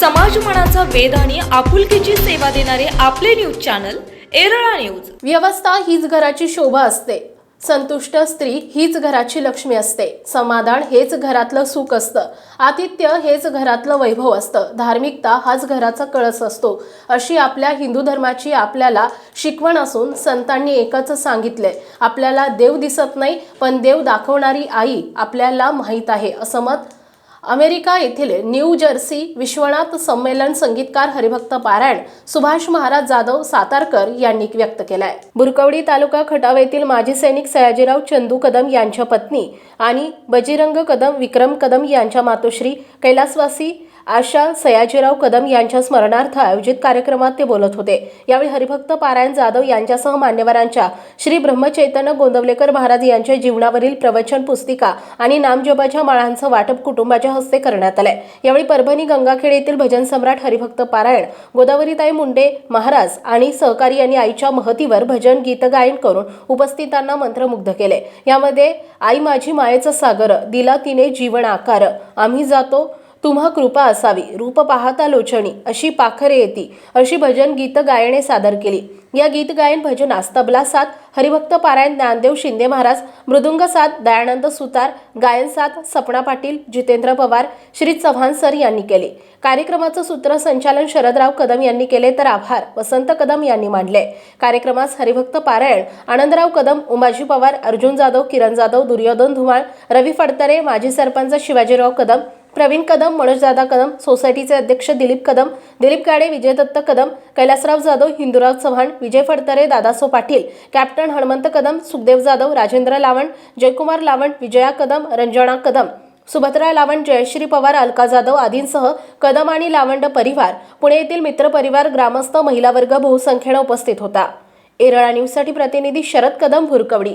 समाज मनाचा वेध आणि आपुलकीची सेवा देणारे आपले न्यूज चॅनल एरळा न्यूज. व्यवस्था हीच घराची शोभा असते. संतुष्ट स्त्री हीच घराची लक्ष्मी असते. समाधान हेच घरातलं सुख असतं. आतिथ्य हेच घरातलं वैभव असतं. धार्मिकता हाच घराचा कळस असतो. अशी आपल्या हिंदू धर्माची आपल्याला शिकवण असून संतांनी एकच सांगितलंय. आपल्याला देव दिसत नाही पण देव दाखवणारी आई आपल्याला माहीत आहे असं मत अमेरिका येथील न्यू जर्सी विश्वनाथ संमेलन संगीतकार हरिभक्त पारायण सुभाष महाराज जाधव सातारकर यांनी व्यक्त केलाय. बुरकवडी तालुका खटाव येथील माजी सैनिक सयाजीराव चंदू कदम यांच्या पत्नी आणि बजीरंग कदम विक्रम कदम यांच्या मातोश्री कैलासवासी आशा सयाजीराव कदम यांच्या स्मरणार्थ आयोजित कार्यक्रमात ते बोलत होते. यावेळी हरिभक्त पारायण जाधव यांच्यासह मान्यवरांच्या श्री ब्रह्मचैतन्य गोंदवलेकर महाराज यांच्या जीवनावरील प्रवचन पुस्तिका आणि नामजपाच्या माळांचं वाटप कुटुंबाच्या हस्ते करण्यात आलंय. यावेळी परभणी गंगाखेड येथील भजन सम्राट हरिभक्त पारायण गोदावरीताई मुंडे महाराज आणि सहकारी यांनी आईच्या महतीवर भजन गीत गायन करून उपस्थितांना मंत्रमुग्ध केले. यामध्ये आई माझी मायेचा सागर दिला तिने जीवन आकार आम्ही जातो तुम्हा कृपा असावी. रूप पाहता लोचणी अशी पाखरे येती. अशी भजन गीत गायने सादर केली. या गीत गायन भजनास तबला साथ हरिभक्त पारायण ज्ञानदेव शिंदे महाराज मृदुंग साथ दयानंद सुतार गायन साथ सपना पाटील जितेंद्र पवार श्री चव्हाण सर यांनी केले. कार्यक्रमाचं सूत्रसंचालन शरदराव कदम यांनी केले तर आभार. वसंत कदम यांनी मांडले. कार्यक्रमास हरिभक्त पारायण आनंदराव कदम उमाजी पवार अर्जुन जाधव किरण जाधव दुर्योधन धुमाळ रवी फडतरे माजी सरपंच शिवाजीराव कदम प्रवीण कदम मनोजदादा कदम सोसायटीचे अध्यक्ष दिलीप कदम दिलीप गाडे विजयदत्त कदम कैलासराव जाधव हिंदुराव चव्हाण विजय फडतरे दादासो पाटील कॅप्टन हनुमंत कदम सुखदेव जाधव राजेंद्र लावण जयकुमार लावण विजया कदम रंजना कदम सुभद्रा लावण जयश्री पवार अलका जाधव आदींसह कदम आणि लावंड परिवार पुणे येथील मित्रपरिवार ग्रामस्थ महिला वर्ग बहुसंख्येनं उपस्थित होता. एरळा न्यूजसाठी प्रतिनिधी शरद कदम भुरकवडी.